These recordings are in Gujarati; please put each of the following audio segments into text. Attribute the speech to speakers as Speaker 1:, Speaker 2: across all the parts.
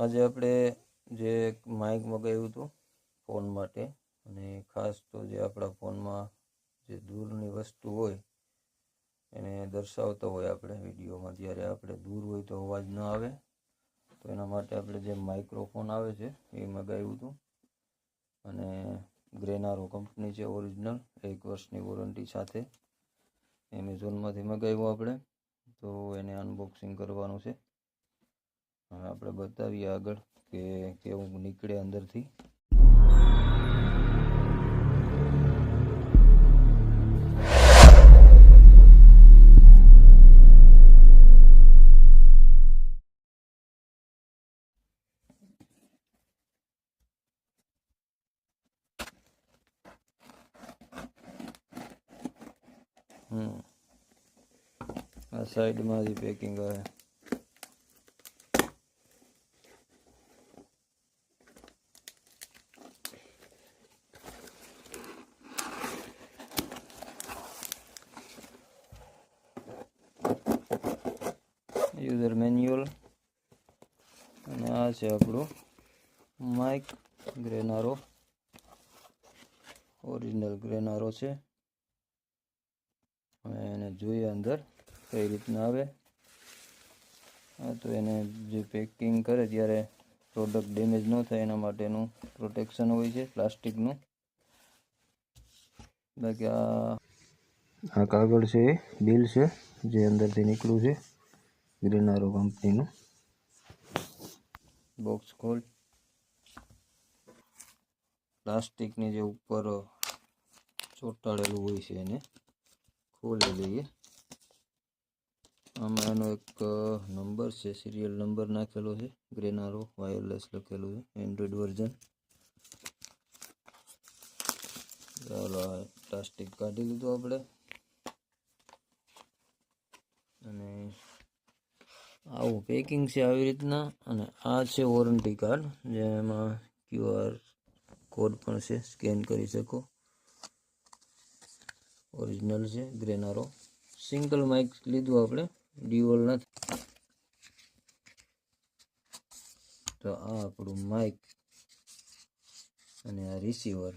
Speaker 1: આજે આપણે જે માઇક મગાવ્યું હતું ફોન માટે, અને ખાસ તો જે આપણા ફોનમાં જે દૂરની વસ્તુ હોય, એને દર્શાવતો હોય આપણે વિડીયોમાં, જ્યારે આપણે દૂર હોય તો અવાજ ન આવે. તો એના માટે આપણે જે માઇક્રોફોન આવે છે, એ મગાવ્યું હતું. અને ગ્રેનારો કંપની છે ઓરિજિનલ એક વર્ષની વોરંટી સાથે. એમેઝોનમાંથી મગાવ્યું આપણે. તો એને અનબોક્સિંગ કરવાનું છે. આપણે બતાવીએ આગળ કે કેવું નીકળે અંદરથી. હમ. આ સાઈડમાં જે પેકિંગ આવે. યુઝર મેન્યુઅલ અને આ છે આપણું માઇક ગ્રેનારો. ઓરિજિનલ ગ્રેનારો છે. અને એને જોઈએ અંદર કઈ રીતના આવે. હા, તો એને જે પેકિંગ કરે ત્યારે પ્રોડક્ટ ડેમેજ ન થાય એના માટેનું પ્રોટેક્શન હોય છે પ્લાસ્ટિકનું બાકી આ આ કાગળ છે બિલ છે, જે અંદરથી નીકળ્યું છે. ગ્રેનારો કંપનીનું બોક્સ ખોલ પ્લાસ્ટિકની જે ઉપર ચોંટાડેલું હોય છે એને ખોલી લઈએ આમાં એનો એક નંબર છે સિરિયલ નંબર નાખેલો છે ગ્રેનારો વાયરલેસ લખેલું છે એન્ડ્રોઈડ વર્ઝન ચાલો પ્લાસ્ટિક કાઢી લીધું આપણે આવું પેકિંગ છે આવી રીતના. અને આ છે વોરંટી કાર્ડ જેમાં ક્યુઆર કોડ પણ છે સ્કેન કરી શકો. ઓરિજિનલ છે ગ્રેનારો સિંગલ માઇક લીધું આપણે ડ્યુઅલ નથી. તો આ આપણું માઇક અને આ રિસીવર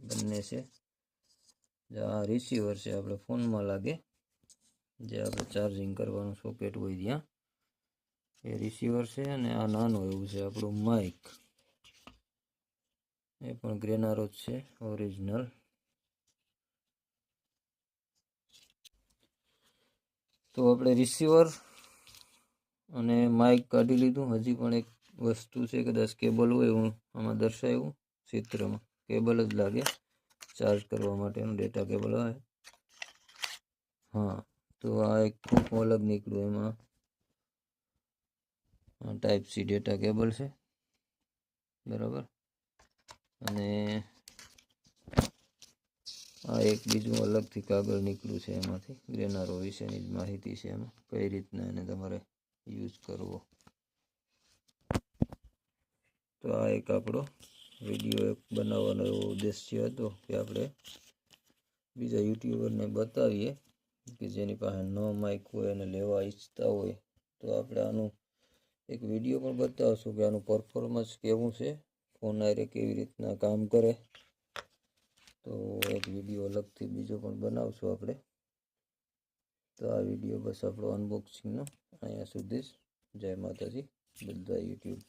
Speaker 1: બંને છે. આ રિસીવર છે, આપણે ફોનમાં લાગે. જે આપણે ચાર્જિંગ કરવાનું સોકેટ હોય ત્યાં. એ રિસીવર છે અને આ નાનું એવું છે, આપણું માઇક એ પણ ગ્રેનારો જ છે ઓરિજિનલ તો આપણે રિસીવર અને માઇક કાઢી લીધું. હજી પણ એક વસ્તુ છે, કદાચ કેબલ હોય હું આમાં દર્શાવ્યું, ચિત્રમાં. કેબલ જ લાગે. ચાર્જ કરવા માટેનું ડેટા કેબલ આવે. હા, તો આ એક ખૂબ અલગ નીકળ્યું એમાં. ટાઈપ સી ડેટા કેબલ છે. બરાબર? અને આ એક બીજું અલગથી કાગળ નીકળ્યું છે એમાંથી. ગ્રેનારો વિશેની જ માહિતી છે એમાં. કઈ રીતના એને તમારે યુઝ કરવો? તો આ એક આપણો વીડિયો એક બનાવવાનો એવો ઉદ્દેશ્ય હતો કે આપણે બીજા યુટ્યુબરને બતાવીએ કે જેની પાસે ન માઇક હોય અને લેવા ઈચ્છતા હોય તો આપણે આનું એક વીડિયો પણ બતાવશું કે આનું પરફોર્મન્સ કેવું છે ફોન આરે કેવી રીતના કામ કરે. તો એક વીડિયો અલગથી બીજો પણ બનાવશું આપણે. તો આ વીડિયો બસ આપણો અનબોક્સિંગનો અહીંયા સુધી જય માતાજી બધા યુટ્યુબ